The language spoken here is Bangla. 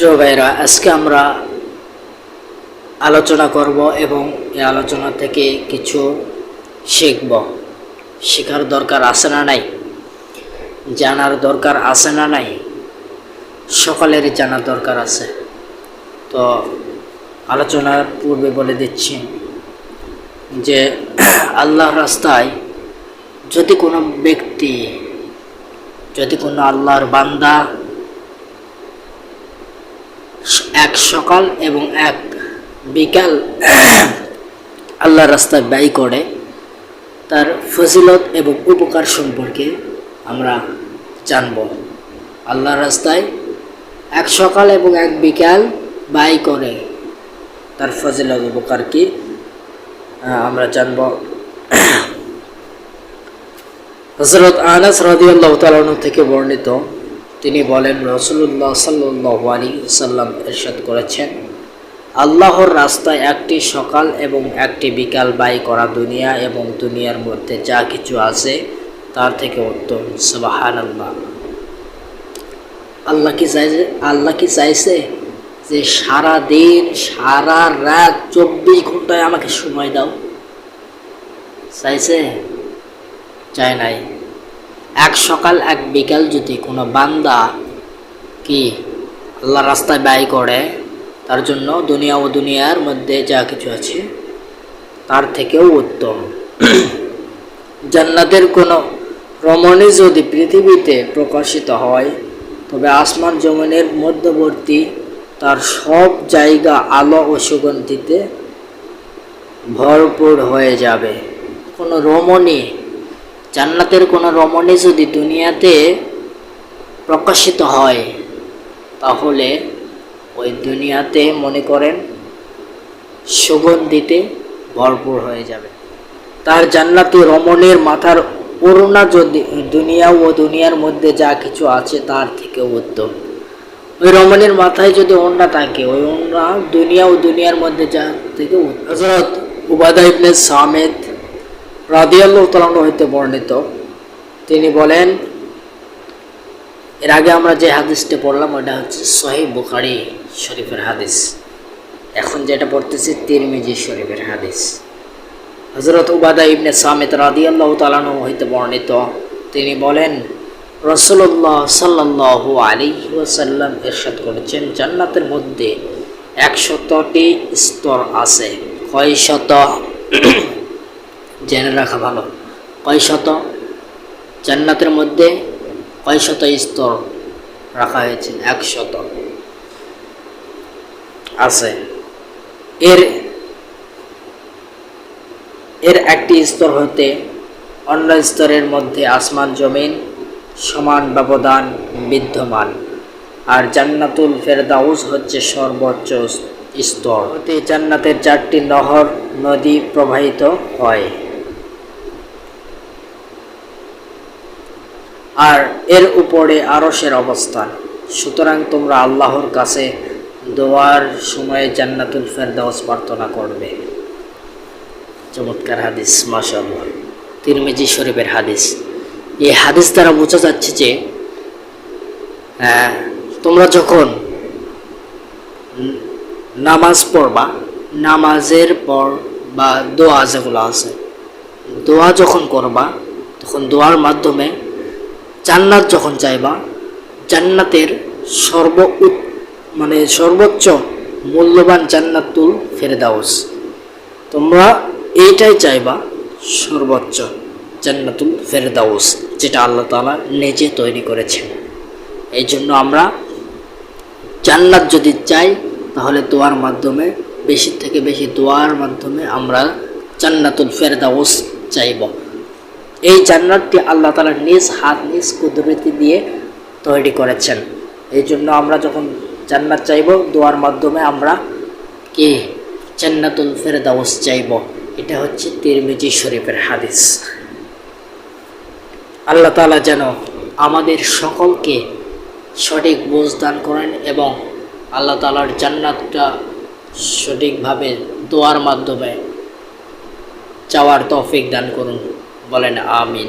প্রিয় ভাইরা আজকে আমরা আলোচনা করব এবং এই আলোচনা থেকে কিছু শিখব। শেখার দরকার আছে না নাই? জানার দরকার আছে না নাই? সকলেরই জানার দরকার আছে। তো আলোচনার পূর্বে বলে দিচ্ছি যে আল্লাহর রাস্তায় যদি কোনো ব্যক্তি, যদি কোনো আল্লাহর বান্দা এক সকাল এবং এক বিকাল আল্লাহ রাস্তায় ব্যয় করে, তার ফজিলত এবং উপকার সম্পর্কে আমরা জানব। আল্লাহ রাস্তায় এক সকাল এবং এক বিকাল ব্যয় করে, তার ফজিলত উপকার কি আমরা জানব। হজরত আনাস রাদিয়াল্লাহু থেকে বর্ণিত তিনি বলেন রসুল্লাহ সাল্লাহ আলী সাল্লাম এরশাদ করেছেন, আল্লাহর রাস্তায় একটি সকাল এবং একটি বিকাল বাই করা দুনিয়া এবং দুনিয়ার মধ্যে যা কিছু আছে তার থেকে উত্তম। সুবাহান আল্লাহ আল্লাহ কি চাইছে? আল্লাহ কি চাইছে যে সারা দিন সারা রাত চব্বিশ ঘন্টায় আমাকে সময় দাও? চাইছে? চায় নাই। এক সকাল, এক বিকাল যদি কোনো বান্দা কি আল্লাহ রাস্তায় ব্যয় করে, তার জন্য দুনিয়া ও দুনিয়ার মধ্যে যা কিছু আছে, তার থেকেও উত্তম। জান্নাতের কোনো রমণী যদি পৃথিবীতে প্রকাশিত হয়, তবে আসমান জমিনের মধ্যবর্তী তার সব জায়গা আলো ও সুগন্ধিতে ভরপুর হয়ে যাবে। কোনো রমণী জান্নাতের কোনো রমণী যদি দুনিয়াতে প্রকাশিত হয়, তাহলে ওই দুনিয়াতে মনে করেন সুগন্ধিতে ভরপুর হয়ে যাবে। তার জান্নাতি রমণীর মাথার করুণা যদি দুনিয়া ও দুনিয়ার মধ্যে যা কিছু আছে তার থেকে উত্তম। ওই রমণের মাথায় যদি অন্যা থাকে, ওই অন্যা দুনিয়া ও দুনিয়ার মধ্যে যা থেকে হজরত উবাদা ইবনে সামেদ রাদিয়াল্লাহু তাআলা হইতে বর্ণিত। তিনি বলেন, এর আগে আমরা যে হাদিসটা পড়লাম ওটা হচ্ছে সহি বুখারি শরীফের হাদিস। এখন যেটা পড়তেছি, তিরমিজি শরীফের হাদিস। হজরত উবাদা ইবনে সামিত রাদিয়াল্লাহু তাআলা হইতে বর্ণিত। তিনি বলেন রসুল্লাহ সাল্লাহ আলী এরশাদ করেছেন, জান্নাতের মধ্যে একশতটি স্তর আছে। কয় শত জেনে রাখা ভালো। কয় শত জান্নাতের মধ্যে কয় শত স্তর রাখা হয়েছে, একশত। আছে। এর এর একটি স্তর হতে অন্য স্তরের মধ্যে আসমান, জমিন সমান ব্যবধান বিদ্যমান। আর জান্নাতুল ফেরদাউস হচ্ছে সর্বোচ্চ স্তর। হতে জান্নাতের চারটি নহর, নদী প্রবাহিত হয়। আর এর উপরে আরশের অবস্থান সুতরাং তোমরা আল্লাহর কাছে দোয়ার সময়ে জান্নাতুল ফেরদাউস প্রার্থনা করবে। চমৎকার হাদিস মাশাআল্লাহ। তিরমিজি শরীফের হাদিস। এই হাদিস দ্বারা বোঝা যাচ্ছে যে আহ, তোমরা যখন নামাজ পড়বা নামাজের পর বা দোয়া যেগুলো আছে দোয়া যখন করবা তখন দোয়ার মাধ্যমে জান্নাত যখন চাইবা জান্নাতের সর্ব মানে সর্বোচ্চ মূল্যবান জান্নাতুল ফেরদাউস। তোমরা এইটাই চাইবা, সর্বোচ্চ জান্নাতুল ফেরদাউস, যেটা আল্লাহ তাআলা নিজে তৈরি করেছেন। এই জন্য আমরা জান্নাত যদি চাই, তাহলে দোয়ার মাধ্যমে, বেশি থেকে বেশি দোয়ার মাধ্যমে আমরা জান্নাতুল ফেরদাউস চাইব। এই জান্নাতটি আল্লাহ তাআলা নিজ হাত, নিজ কুদরতি দিয়ে তৈরি করেছেন। এই জন্য আমরা যখন জান্নাত চাইব, দোয়ার মাধ্যমে আমরা কি? জান্নাতুল ফেরদাউস চাইব। এটা হচ্ছে তিরমিজি শরীফের হাদিস। আল্লাহ তালা যেন আমাদের সকলকে সঠিক বোঝ দান করেন এবং আল্লাহ তাআলার জান্নাতটা সঠিকভাবে দোয়ার মাধ্যমে চাওয়ার তৌফিক দান করুন। বলেন আমিন।